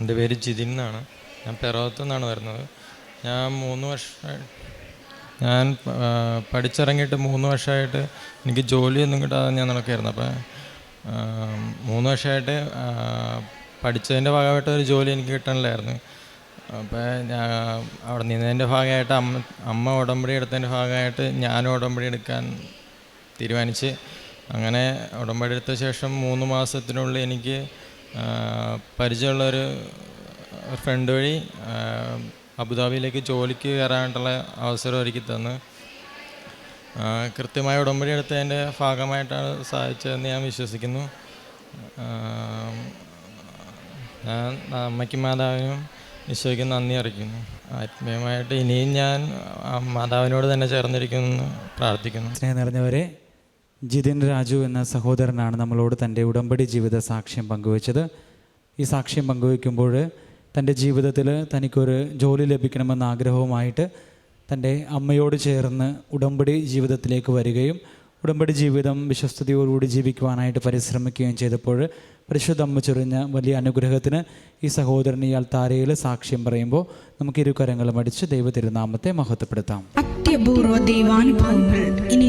എന്റെ പേര് ജിതിൻ എന്നാണ്. ഞാൻ പിറവത്തു നിന്നാണ് വരുന്നത്. ഞാൻ മൂന്ന് വർഷം ഞാൻ പഠിച്ചിറങ്ങിയിട്ട് മൂന്ന് വർഷമായിട്ട് എനിക്ക് ജോലിയൊന്നും കിട്ടാതെ ഞാൻ നടക്കുകയായിരുന്നു അപ്പം മൂന്ന് വർഷമായിട്ട് പഠിച്ചതിന്റെ ഭാഗമായിട്ട് ഒരു ജോലി എനിക്ക് കിട്ടണില്ലായിരുന്നു അപ്പോൾ ഞാൻ അവിടെ നിന്നതിന്റെ ഭാഗമായിട്ട് അമ്മ അമ്മ ഉടമ്പടി എടുത്തതിന്റെ ഭാഗമായിട്ട് ഞാനും ഉടമ്പടി എടുക്കാൻ തീരുമാനിച്ച് അങ്ങനെ ഉടമ്പടി എടുത്ത ശേഷം മൂന്ന് മാസത്തിനുള്ളിൽ എനിക്ക് പരിചയമുള്ളൊരു ഫ്രണ്ട് വഴി അബുദാബിയിലേക്ക് ജോലിക്ക് കയറാനായിട്ടുള്ള അവസരം ഒരുക്കി തന്ന്. കൃത്യമായ ഉടമ്പടി എടുത്തതിന്റെ ഭാഗമായിട്ടാണ് സഹായിച്ചതെന്ന് ഞാൻ വിശ്വസിക്കുന്നു. ഞാൻ അമ്മയ്ക്കും മാതാവിനും ഈശോയ്ക്ക് നന്ദി അറിയിക്കുന്നു. ആത്മീയമായിട്ട് ഇനിയും ഞാൻ മാതാവിനോട് തന്നെ ചേർന്നിരിക്കുന്നു പ്രാർത്ഥിക്കുന്നു. സ്നേഹം നിറഞ്ഞവരെ ജിതിൻ രാജു എന്ന സഹോദരനാണ് നമ്മളോട് തന്റെ ഉടമ്പടി ജീവിത സാക്ഷ്യം പങ്കുവച്ചത്. ഈ സാക്ഷ്യം പങ്കുവയ്ക്കുമ്പോൾ തന്റെ ജീവിതത്തിൽ തനിക്കൊരു ജോലി ലഭിക്കണമെന്ന ആഗ്രഹവുമായിട്ട് തന്റെ അമ്മയോട് ചേർന്ന് ഉടമ്പടി ജീവിതത്തിലേക്ക് വരികയും ഉടമ്പടി ജീവിതം വിശ്വസ്തയോടുകൂടി ജീവിക്കുവാനായിട്ട് പരിശ്രമിക്കുകയും ചെയ്തപ്പോൾ പരിശുദ്ധ അമ്മ ചൊരിഞ്ഞ വലിയ അനുഗ്രഹത്തിന് ഈ സഹോദരൻ ഈ താരയിൽ സാക്ഷ്യം പറയുമ്പോൾ നമുക്ക് ഇരു കരങ്ങളും അടിച്ച് ദൈവ തിരുനാമത്തെ മഹത്വപ്പെടുത്താം ഇനി